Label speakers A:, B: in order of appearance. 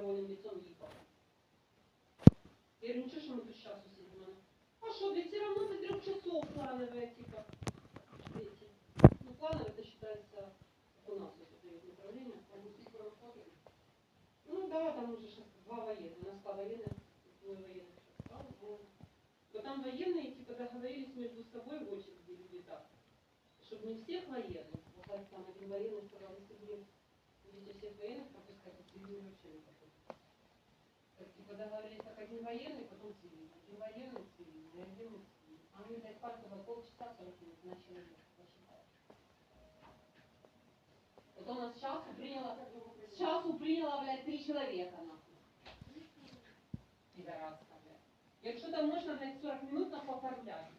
A: недовольным лицом ехал. Я говорю, ничего, что мы тут сейчас сидим. А что, ведь все равно до трех часов плановые, типа, эти. Ну, плановые это считается, у нас это есть направление. Ну да, там уже сейчас два военных. У нас два военных, двое военных. Но там военные типа договорились между собой в очереди люди так, чтобы не всех военных. Вот так там один военный сказал, если вы будете всех военных вообще не пропустят. Так, один военный, потом цивильный. Один военный, цивильный, один цивильный. А мы, блядь, парковали полчаса, 40 минут, ехать, посчитать. Вот у нас с часу приняло, с часу приняло, блядь, три человека, нахуй. Пидораска, блядь. Якщо там можна, блядь, 40 минут на оформляти.